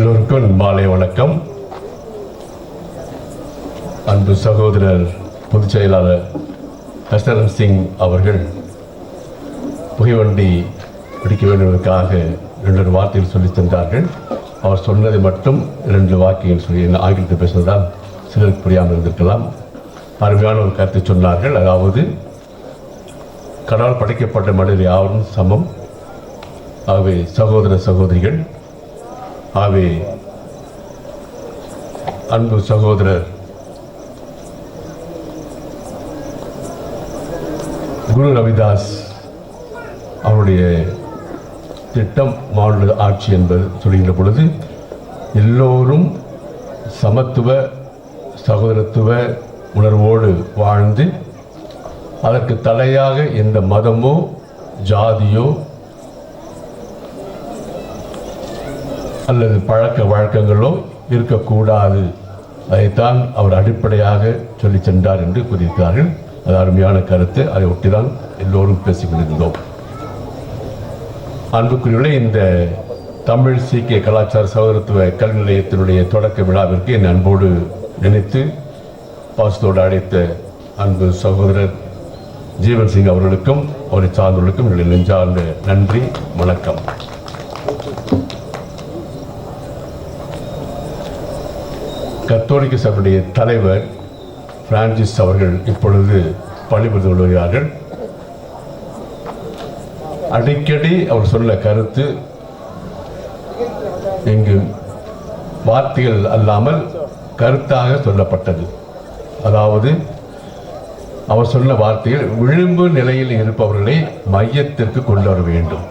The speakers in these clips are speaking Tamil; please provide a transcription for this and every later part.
எல்லோருக்கும் மாலை வணக்கம். அன்பு சகோதரர் பொதுச் செயலாளர் ஹசரன் சிங் அவர்கள் புகைவண்டி பிடிக்க வேண்டுவதற்காக இரண்டு வார்த்தைகள் சொல்லி தந்தார்கள். அவர் சொன்னதை மட்டும் இரண்டு வாக்கியங்கள் சொல்லி என்ன ஆங்கிலத்தில் பேசுவதால் சிலருக்கு புரியாமல் இருந்திருக்கலாம். அருமையான ஒரு கருத்தை சொன்னார்கள். அதாவது கடவுள் படைக்கப்பட்ட மனிதர் யாவரும் சமம். ஆகவே சகோதர சகோதரிகள் ஆவே அன்பு சகோதரர் குரு ரவிதாஸ் அவருடைய திட்டம் மாநில ஆட்சி என்பது சொல்கின்ற பொழுது எல்லோரும் சமத்துவ சகோதரத்துவ உணர்வோடு வாழ்ந்து அதற்கு தலையாக எந்த மதமோ ஜாதியோ அல்லது பழக்க வழக்கங்களோ இருக்கக்கூடாது. அதைத்தான் அவர் அடிப்படையாக சொல்லி சென்றார் என்று கூறியிருக்கிறார்கள். அது அருமையான கருத்து. அதை ஒட்டிதான் எல்லோரும் பேசிக் கொண்டிருந்தோம் அன்புக்குரியவர்களே இந்த தமிழ் சீக்கிய கலாச்சார சகோதரத்துவ கல்வி நிலையத்தினுடைய தொடக்க விழாவிற்கு என் அன்போடு நினைத்து பாசத்தோடு அழைத்த அன்பு சகோதரர் ஜீவன் சிங் அவர்களுக்கும் அவரை சார்ந்தவர்களுக்கும் என்னுடைய நெஞ்சார்ந்த நன்றி வணக்கம். கத்தோலிக்க சபையுடைய தலைவர் பிரான்சிஸ் அவர்கள் இப்பொழுது பணிபுரிந்து கொள்கிறார்கள் அடிக்கடி அவர் சொல்ல கருத்து இங்கு வார்த்தைகள் அல்லாமல் கருத்தாக சொல்லப்பட்டது. அதாவது அவர் சொன்ன வார்த்தைகள் விளிம்பு நிலையில் இருப்பவர்களை மையத்திற்கு கொண்டு வர வேண்டும்.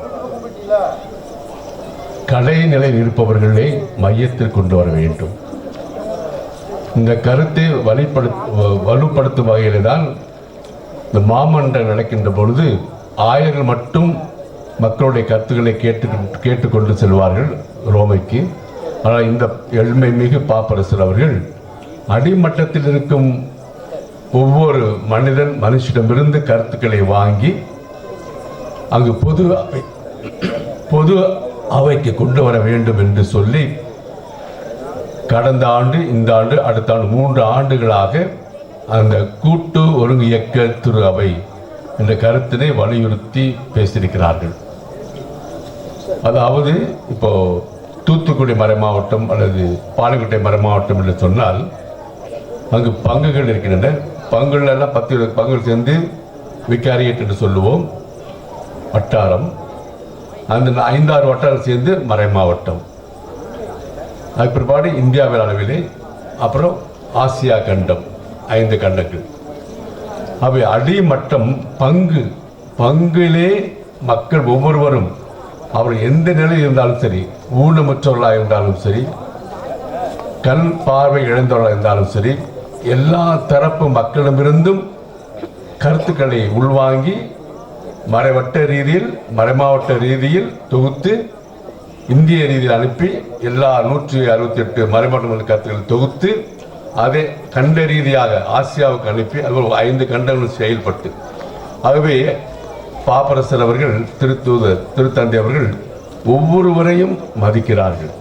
கடை நிலையில் இருப்பவர்களை மையத்திற்கு கொண்டு வர வேண்டும். இந்த கருத்தை வழிபடு வலுப்படுத்தும் வகையில் தான் இந்த மாமன்றம் நடக்கின்ற பொழுது ஆயர்கள் மட்டும் மக்களுடைய கருத்துக்களை கேட்டு கேட்டுக்கொண்டு செல்வார்கள் ரோமைக்கு. ஆனால் இந்த எளிமை மிகு பாப்பரசர் அவர்கள் அடிமட்டத்தில் இருக்கும் ஒவ்வொரு மனிதன் மனுஷிடமிருந்து கருத்துக்களை வாங்கி அங்கு பொது அவை பொது அவைக்கு கொண்டு வர வேண்டும் என்று சொல்லி கடந்த ஆண்டு இந்த ஆண்டு அடுத்த ஆண்டு மூன்று ஆண்டுகளாக அந்த கூட்டு ஒருங்கு இயக்க திரு அவை என்ற கருத்தினை வலியுறுத்தி பேசியிருக்கிறார்கள். அதாவது இப்போ தூத்துக்குடி மறைமாவட்டம் அல்லது பாலக்கோட்டை மறைமாவட்டம் என்று சொன்னால் அங்கு பங்குகள் இருக்கின்றன. பங்குகள் எல்லாம் பத்து இருபது பங்குகள் சேர்ந்து விகாரியட் என்று சொல்லுவோம். வட்டாரம். அந்த ஐந்தாறு வட்டாரம் சேர்ந்து மறைமாவட்டம் அதுக்கு பிற்பாடு இந்தியாவில் அளவிலே அப்புறம் ஆசியா கண்டம் ஐந்து கண்டங்கள். அவை அடிமட்டம் பங்கு பங்கிலே மக்கள் ஒவ்வொருவரும் அவர் எந்த நிலையில் இருந்தாலும் சரி ஊனமுற்றவர்களாக இருந்தாலும் சரி கண் பார்வை இழந்தவர்களாக இருந்தாலும் சரி எல்லா தரப்பு மக்களிடமிருந்தும் கருத்துக்களை உள்வாங்கி மறைவட்ட ரீதியில் மறைமாவட்ட ரீதியில் தொகுத்து இந்திய ரீதியில் அனுப்பி எல்லா நூற்றி அறுபத்தி எட்டு மறைமாவட்ட கருத்துக்களை தொகுத்து அதை கண்ட ரீதியாக ஆசியாவுக்கு அனுப்பி அது ஒரு ஐந்து கண்டங்கள் செயல்பட்டு. ஆகவே பாப்பரசர் அவர்கள் திருத்தூதர் திருத்தந்தை அவர்கள் ஒவ்வொருவரையும் மதிக்கிறார்கள்.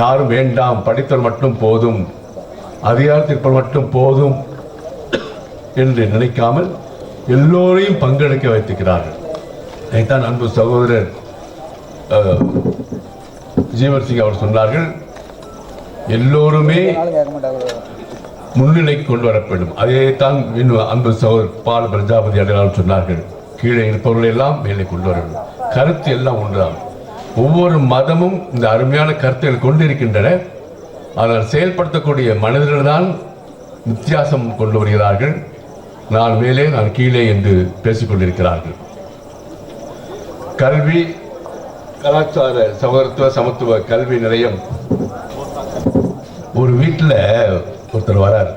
யாரும் வேண்டாம் படித்தல் மட்டும் போதும் அதிகாரத்திற்பல் மட்டும் போதும் என்று நினைக்காமல் எல்லோரையும் பங்கெடுக்க வைத்திருக்கிறார்கள். இதைத்தான் அன்பு சகோதரர் ஜீவர் சிங் அவர் சொன்னார்கள் எல்லோருமே முன்னிலைக்கு கொண்டு வரப்படும் அதே தான் இன்னும் அன்பு சகோதர் பால் பிரஜாபதி அடையாளம் சொன்னார்கள். கீழே இருப்பவர்கள் எல்லாம் மேலே கொண்டு வர வேண்டும். கருத்து எல்லாம் ஒன்றுதான். ஒவ்வொரு மதமும் இந்த அருமையான கருத்துகள் கொண்டிருக்கின்றன. அதனால் செயல்படுத்தக்கூடிய மனிதர்கள் தான் வித்தியாசம் கொண்டு வருகிறார்கள். நான் மேலே நான் கீழே என்று பேசிக்கொண்டிருக்கிறார்கள். கல்வி கலாச்சார சமத்துவ சமத்துவ கல்வி நிலையம். ஒரு வீட்டில் ஒருத்தர் வரார்.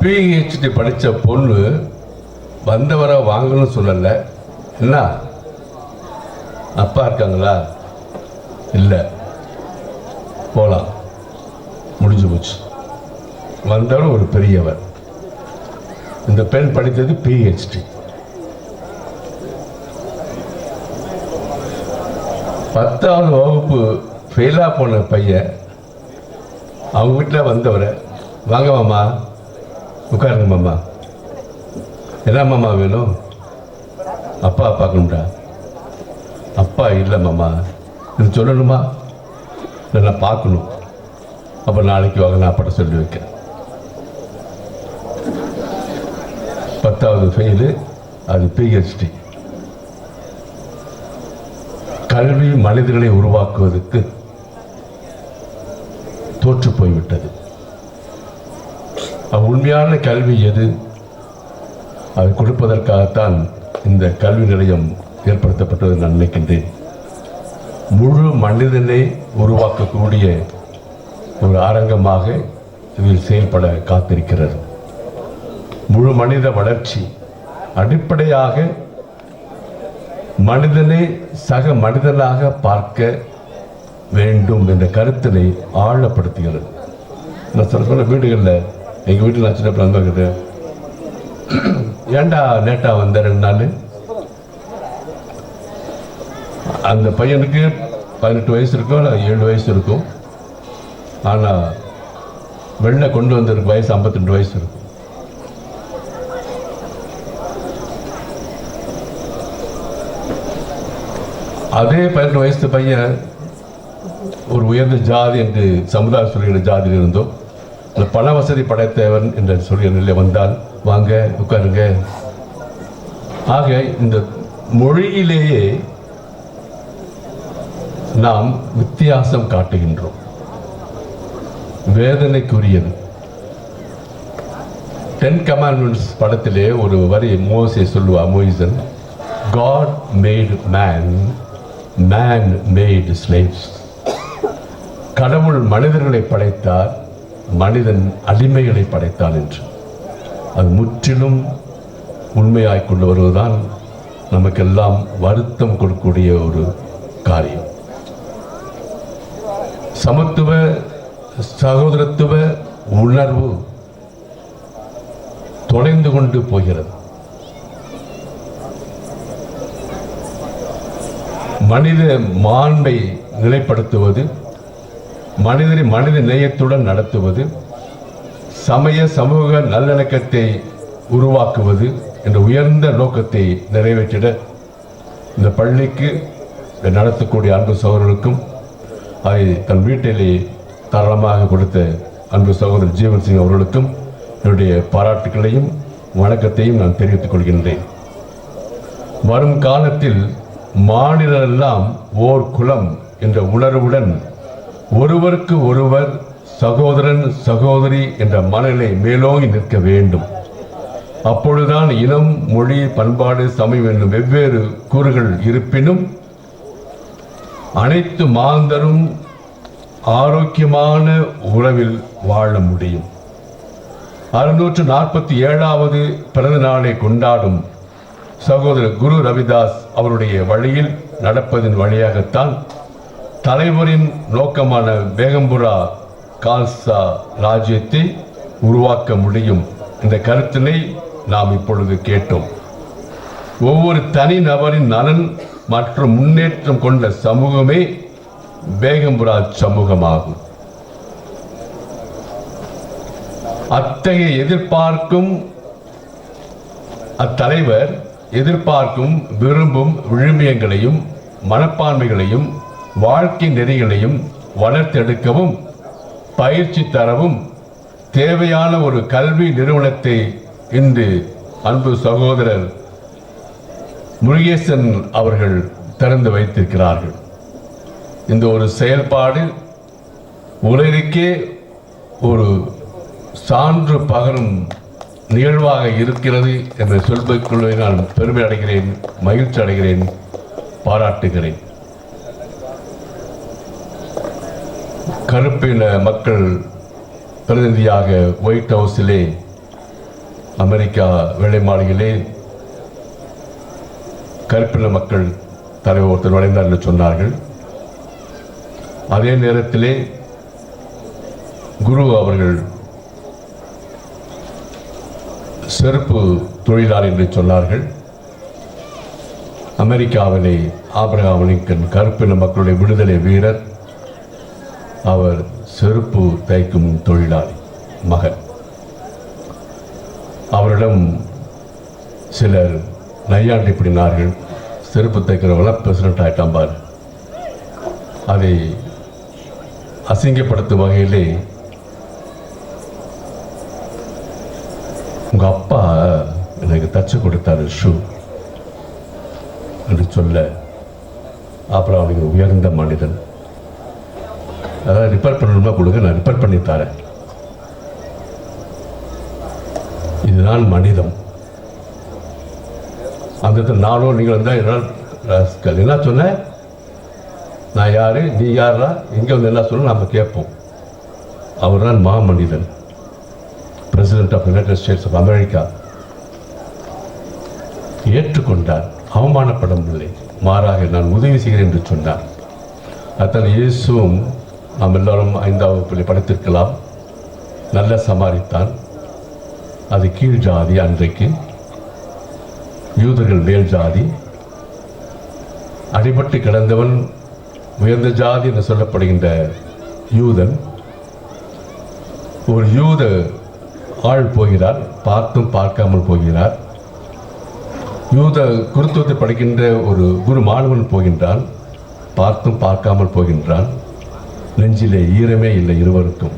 பிஹெச்டி படித்த பொண்ணு வந்தவரை வாங்கணும்னு சொல்லலை. என்ன? அப்பா இருக்காங்களா? இல்லை. போகலாம் முடிஞ்சு போச்சு. வந்தவர் ஒரு பெரியவர். இந்த பெண் படித்தது பிஹெச்டி பத்தாவது வகுப்பு ஃபெயிலாக போன பையன் அவங்க வீட்டில் வந்தவரை வாங்க மாமா உட்காருங்க மாமா. என்ன மாமா வேணும்? அப்பா பார்க்கணும்டா. அப்பா இல்லை மாமா. இது சொல்லணுமா? இல்லை நான் பார்க்கணும். அப்போ நாளைக்கு வாங்க நான் படம் சொல்லி வைக்கிறேன். பத்தாவது ஃபெயிலு அது பிஹெச்டி கல்வி மனிதர்களை உருவாக்குவதற்கு தோற்று போய்விட்டது. உண்மையான கல்வி எது? அதை கொடுப்பதற்காகத்தான் இந்த கல்வி நிலையம் ஏற்படுத்தப்பட்டது நான் நினைக்கின்றேன். முழு மனிதனை உருவாக்கக்கூடிய ஒரு அரங்கமாக இதில் செயல்பட காத்திருக்கிறது. முழு மனித வளர்ச்சி அடிப்படையாக மனிதனை சக மனிதனாக பார்க்க வேண்டும் என்ற கருத்தினை ஆழப்படுத்துகிறது. நான் சொல்ல சொல்ல வீடுகளில் எங்கள் வீட்டில் நான் சின்ன பிள்ளை இருக்குது ஏன்டா லேட்டாக வந்த ரெண்டு நாள்? அந்த பையனுக்கு பதினெட்டு வயசு இருக்கும் ஏழு வயசு இருக்கும் ஆனால் வெளில கொண்டு வந்திருக்கு வயசு 52 வயசு இருக்கும். அதே பதினெட்டு வயசு பையன் ஒரு உயர்ந்த ஜாதி என்று சமுதாய சொல்கிற ஜாதியில் இருந்தோம். அந்த பண வசதி படைத்தவன் என்ற சொல்கிற நிலை வந்தால் வாங்க உட்காருங்க. ஆக இந்த மொழியிலேயே நாம் வித்தியாசம் காட்டுகின்றோம். வேதனைக்குரியது. டென் கமாண்ட்மெண்ட்ஸ் படத்திலே ஒரு வரி மோசை சொல்லுவா மோயிசன் god made man man made slaves கடவுள் மனிதர்களை படைத்தார் மனிதன் அடிமைகளை படைத்தான் என்று. அது முற்றிலும் உண்மையாய் கொண்டு வருவதுதான் நமக்கெல்லாம் வருத்தம் கொடுக்கக்கூடிய ஒரு காரியம். சமத்துவ சகோதரத்துவ உணர்வு தொலைந்து கொண்டு போகிறது. மனித மாண்பை நிலைப்படுத்துவது மனிதரை மனித நேயத்துடன் நடத்துவது சமய சமூக நல்லிணக்கத்தை உருவாக்குவது என்ற உயர்ந்த நோக்கத்தை நிறைவேற்றிட இந்த பள்ளிக்கு நடத்தக்கூடிய அன்பு சகோதரருக்கும் அதை தன் வீட்டிலே தாராளமாக கொடுத்த அன்பு சகோதரர் ஜீவன் சிங் அவர்களுக்கும் என்னுடைய பாராட்டுகளையும் வணக்கத்தையும் நான் தெரிவித்துக் கொள்கின்றேன். வரும் காலத்தில் மாநிலரெல்லாம் ஓர் குலம் என்ற உணர்வுடன் ஒருவருக்கு ஒருவர் சகோதரன் சகோதரி என்ற மனநிலை மேலோங்கி நிற்க வேண்டும். அப்பொழுதுதான் இனம் மொழி பண்பாடு சமயம் என்னும் வெவ்வேறு கூறுகள் இருப்பினும் அனைத்து மாந்தரும் ஆரோக்கியமான உறவில் வாழ முடியும். அறுநூற்று நாற்பத்தி ஏழாவது பிறந்த நாளை கொண்டாடும் சகோதரர் குரு ரவிதாஸ் அவருடைய வழியில் நடப்பதன் வழியாகத்தான் தலைவரின் நோக்கமான பேகம்புரா கால்சா ராஜ்யத்தை உருவாக்க முடியும். இந்த கருத்தினை நாம் இப்பொழுது கேட்டோம். ஒவ்வொரு தனி நபரின் நலன் மற்றும் முன்னேற்றம் கொண்ட சமூகமே பேகம்புரா சமூகமாகும். அத்தகைய எதிர்பார்க்கும் அத்தலைவர் எதிர்பார்க்கும் விரும்பும் விழுமியங்களையும் மனப்பான்மைகளையும் வாழ்க்கை நெறிகளையும் வளர்த்தெடுக்கவும் பயிற்சி தரவும் தேவையான ஒரு கல்வி நிறுவனத்தை இன்று அன்பு சகோதரர் முருகேசன் அவர்கள் திறந்து வைத்திருக்கிறார்கள். இந்த ஒரு செயல்பாடு உலகிற்கே ஒரு சான்று பகரும் நிகழ்வாக இருக்கிறது என்று சொல்வதற்குள்ளே நான் பெருமை அடைகிறேன் மகிழ்ச்சி அடைகிறேன் பாராட்டுகிறேன். கருப்பின மக்கள் பிரதிநிதியாக ஒயிட் ஹவுஸிலே அமெரிக்கா வெள்ளை மாளிகையிலே கருப்பின மக்கள் தலைவர் ஒருத்தர் நுழைந்தார் என்று சொன்னார்கள். அதே நேரத்திலே குரு அவர்கள் செருப்பு தொழிலாளர் என்று சொன்னார்கள். அமெரிக்காவிலே ஆபிரகாம் லிங்கன் கருப்பின மக்களுடைய விடுதலை வீரர். அவர் செருப்பு தைக்கும் தொழிலாளி மகன். அவரிடம் சிலர் நையாண்டி பிடினார்கள். செருப்பு தைக்கிறவங்கள பிரசிடண்ட் ஆகிட்டாம்பார் அதை அசிங்கப்படுத்தும் வகையிலே உங்க அப்பா எனக்கு தச்சு கொடுத்தாரு ஷூ. என்று சொல்ல அப்புறம் அவனுக்கு உயர்ந்த மனிதன். அதாவது ரிப்பேர் பண்ணணுமா கொடுங்க நான் ரிப்பேர் பண்ணி தரேன். இதுதான் மனிதம். அந்த இடத்துல நானும் நீங்கள் வந்தால் என்னால் என்ன சொன்னேன் நான் யார்? நீ யாரா இங்கே வந்து என்ன சொல்ல நம்ம கேட்போம். அவர் தான் மாமனிதன் president of United States of America ஏற்றுக்கொண்டார். அவமானப்படவில்லை. மாறாக நான் உதவி செய்கிறேன் என்று சொன்னார். அத்தனை இயேசுவும் நாம் எல்லாரும் ஐந்தாவது வகுப்பில் படித்திருக்கலாம். நல்ல சமாளித்தான் அது கீழ் ஜாதி அன்றைக்கு. யூதர்கள் மேல் ஜாதி. அடிபட்டு கிடந்தவன் உயர்ந்த ஜாதி என்று சொல்லப்படுகின்ற யூதன். ஒரு யூத ஆள் போகிறார் பார்த்தும் பார்க்காமல் போகிறார். யூத குருத்துவத்தை படிக்கின்ற ஒரு குரு மாணவன் போகின்றான். பார்த்தும் பார்க்காமல் போகின்றான். நெஞ்சிலே ஈரமே இல்லை இருவருக்கும்.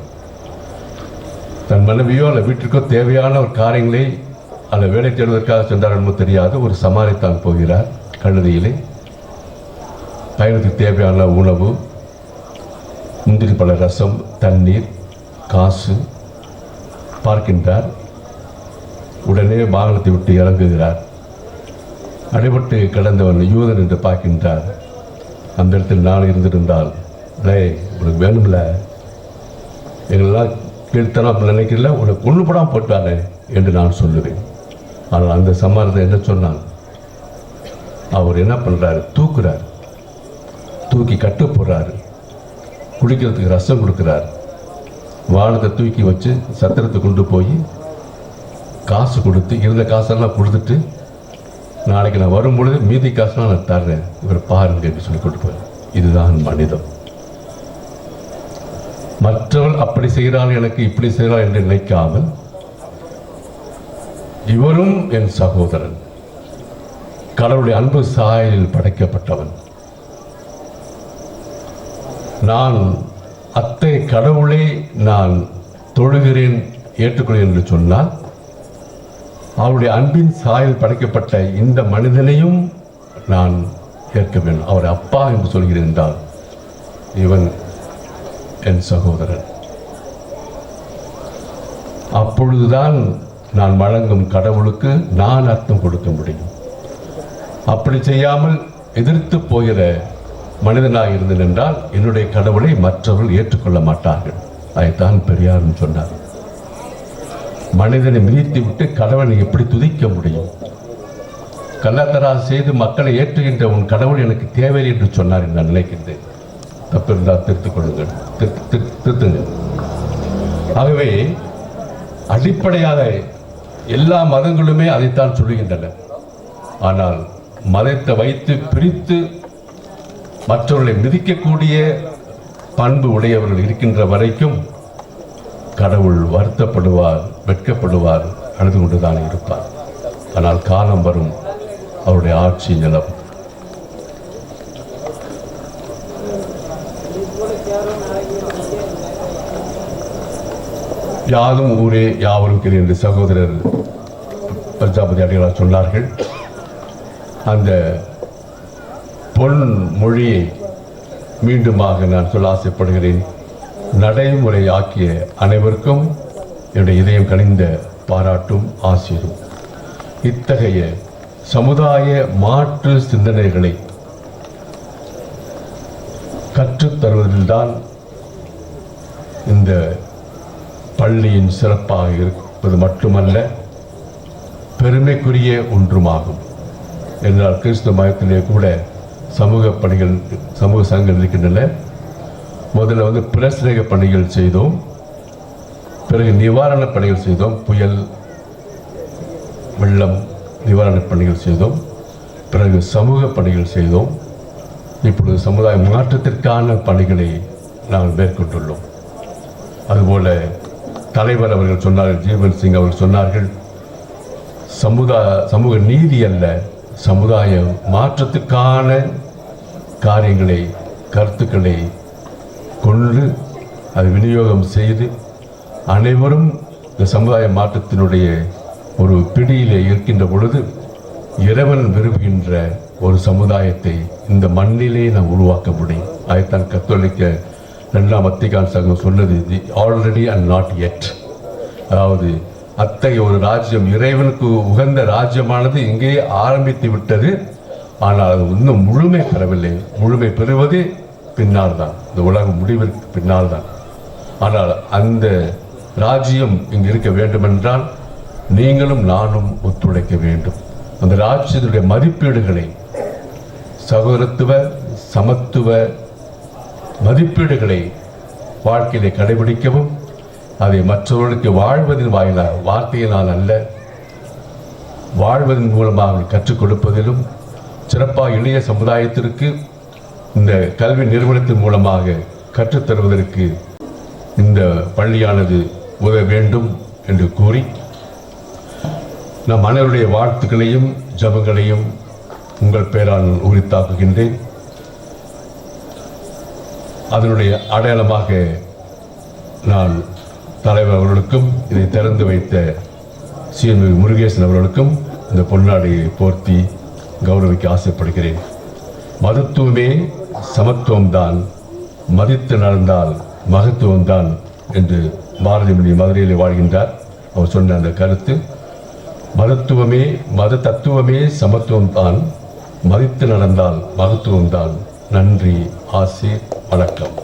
தன் மனைவியோ அல்ல வீட்டிற்கோ தேவையான ஒரு காரியங்களை அல்ல வேலை தேடுவதற்காக சென்றார் என்பது தெரியாது. ஒரு சமாளித்தான் போகிறார் கழுதியிலே. பயணத்துக்கு தேவையான உணவு முந்திரி பல ரசம் தண்ணீர் காசு பார்க்கின்றார். உடனே வாகனத்தை விட்டு இறங்குகிறார். அடைபட்டு கிடந்தவன் யூதன் என்று பார்க்கின்றார். அந்த இடத்தில் நான் இருந்திருந்தால் டே உனக்கு வேணும்ல? எங்களெல்லாம் கீழ்த்தனா நினைக்கல உனக்கு கொண்டு படம் போட்டானே என்று நான் சொல்லுவேன். ஆனால் அந்த சம்மானத்தை என்ன சொன்னான்? அவர் என்ன பண்ணுறாரு தூக்குறார். தூக்கி கட்டு போடுறாரு. குடிக்கிறதுக்கு ரசம் கொடுக்குறார். வானத்தை தூக்கி வச்சு சத்திரத்தை கொண்டு போய் காசு கொடுத்து இருந்த காசெல்லாம் கொடுத்துட்டு நாளைக்கு நான் வரும்பொழுது மீதி காசுலாம் நான் தர்றேன். இவர் பாருங்க என்று சொல்லி கொண்டு போய் இதுதான் மனிதம். மற்றவள் அப்படி செய்கிறாள் எனக்கு இப்படி செய்கிறாள் என்று நினைக்காமல் இவரும் என் சகோதரன். கடவுளுடைய அன்பு சாயலில் படைக்கப்பட்டவன். நான் அத்தை கடவுளை நான் தொழுகிறேன் ஏற்றுக்கொள்கிறேன் என்று சொன்னால் அவருடைய அன்பின் சாயல் படைக்கப்பட்ட இந்த மனிதனையும் நான் ஏற்க வேண்டும். அவர் அப்பா என்று சொல்கிறேன் என்றால் இவன் என் சகோதரன். அப்பொழுதுதான் நான் வழங்கும் கடவுளுக்கு நான் அர்த்தம் கொடுக்க முடியும். அப்படி செய்யாமல் எதிர்த்து போகிற மனிதனாக இருந்தேன் என்றால் என்னுடைய கடவுளை மற்றவர்கள் ஏற்றுக்கொள்ள மாட்டார்கள். அதைத்தான் பெரியாரும் சொன்னார். மனிதனை மிதித்து விட்டு கடவுளை எப்படி துதிக்க முடியும்? கள்ளத்தரா செய்து மக்களை ஏற்றுகின்ற உன் கடவுள் எனக்கு தேவை என்று சொன்னார் நான் நினைக்கின்றேன். தப்பு இருந்தால் திருத்திக் கொள்ளுங்கள். திருத்துங்கள். ஆகவே அடிப்படையாக எல்லா மதங்களுமே அதைத்தான் சொல்லுகின்றன. ஆனால் மதத்தை வைத்து பிரித்து மற்றவர்களை மிதிக்கக்கூடிய பண்பு உடையவர்கள் இருக்கின்ற வரைக்கும் கடவுள் வருத்தப்படுவார். வெட்கப்படுவார் அழுது கொண்டுதான் இருப்பார். ஆனால் காலம் வரும் அவருடைய ஆட்சி நிலவும். யாதும் ஊரே யாவரும் கிரி என்று சகோதரர் பிரஜாபதி அடிகளார் சொன்னார்கள். அந்த பொன் மொழியை மீண்டுமாக நான் சொல்ல ஆசைப்படுகிறேன் நடைமுறை ஆக்கிய அனைவருக்கும் என்னுடைய இதயம் கனிந்த பாராட்டும் ஆசிரும். இத்தகைய சமுதாய மாற்று சிந்தனைகளை கற்றுத் தருவதில்தான் இந்த பள்ளியின் சிறப்பாக இருப்பது மட்டுமல்ல பெருமைக்குரிய ஒன்றுமாகும். என்றால் கிறிஸ்துவ மதத்திலே கூட சமூக பணிகள் சமூக சங்கங்கள் இருக்கின்றன. முதல்ல வந்து பிரசரேக பணிகள் செய்தோம். பிறகு நிவாரணப் பணிகள் செய்தோம். புயல் வெள்ளம் நிவாரணப் பணிகள் செய்தோம். பிறகு சமூக பணிகள் செய்தோம். இப்பொழுது சமுதாய மாற்றத்திற்கான பணிகளை நாங்கள் மேற்கொண்டுள்ளோம். அதுபோல தலைவர் அவர்கள் சொன்னார்கள் ஜீவன் சிங் அவர்கள் சொன்னார்கள் சமுதாய சமூக நீதி அல்ல சமுதாய மாற்றத்துக்கான காரியங்களை கருத்துக்களை கொண்டு அதை விநியோகம் செய்து அனைவரும் இந்த சமுதாய மாற்றத்தினுடைய ஒரு பிடியிலே இருக்கின்ற பொழுது இறைவன் விரும்புகின்ற ஒரு சமுதாயத்தை இந்த மண்ணிலே நாம் உருவாக்க முடியும். அதைத்தான் கத்தோலிக்க ரெண்டாம் வத்திகான் சங்கம் சொன்னது the already and not yet அதாவது அத்தகைய ஒரு ராஜ்யம் இறைவனுக்கு உகந்த ராஜ்யமானது இங்கே ஆரம்பித்து விட்டது. ஆனால் அது இன்னும் முழுமை பெறவில்லை. முழுமை பெறுவது பின்னால் தான் இந்த உலகம் முடிவிற்கு பின்னால் தான் ஆனால் அந்த ராஜ்யம் இங்கு இருக்க வேண்டுமென்றால் நீங்களும் நானும் ஒத்துழைக்க வேண்டும். அந்த ராஜ்யத்துடைய மதிப்பீடுகளை சகோதரத்துவ சமத்துவ மதிப்பீடுகளை வாழ்க்கையிலே கடைபிடிக்கவும் அதை மற்றவர்களுக்கு வாழ்வதன் வாயிலாக வார்த்தையினால் அல்ல வாழ்வதன் மூலமாக கற்றுக் கொடுப்பதிலும் சிறப்பாக இளைய சமுதாயத்திற்கு இந்த கல்வி நிறுவனத்தின் மூலமாக கற்றுத்தருவதற்கு இந்த பள்ளியானது உதவ வேண்டும் என்று கூறி நம் அனைவருடைய வாழ்த்துக்களையும் ஜபங்களையும் உங்கள் பேரால் உரித்தாக்குகின்றேன். அதனுடைய அடையாளமாக நான் தலைவர் அவர்களுக்கும் இதை திறந்து வைத்த சிஎம் முருகேசன் அவர்களுக்கும் இந்த பொன்னாடையை போர்த்தி கௌரவிக்க ஆசைப்படுகிறேன். மதத்துவமே சமத்துவம்தான் மதித்து நடந்தால் மகத்துவம்தான் என்று பாரதிமணி மதுரையில் வாழ்கின்றார். அவர் சொன்ன அந்த கருத்து மதத்துவமே மத தத்துவமே சமத்துவம் தான். மதித்து நடந்தால் மகத்துவம்தான் நன்றி ஆசி வணக்கம்.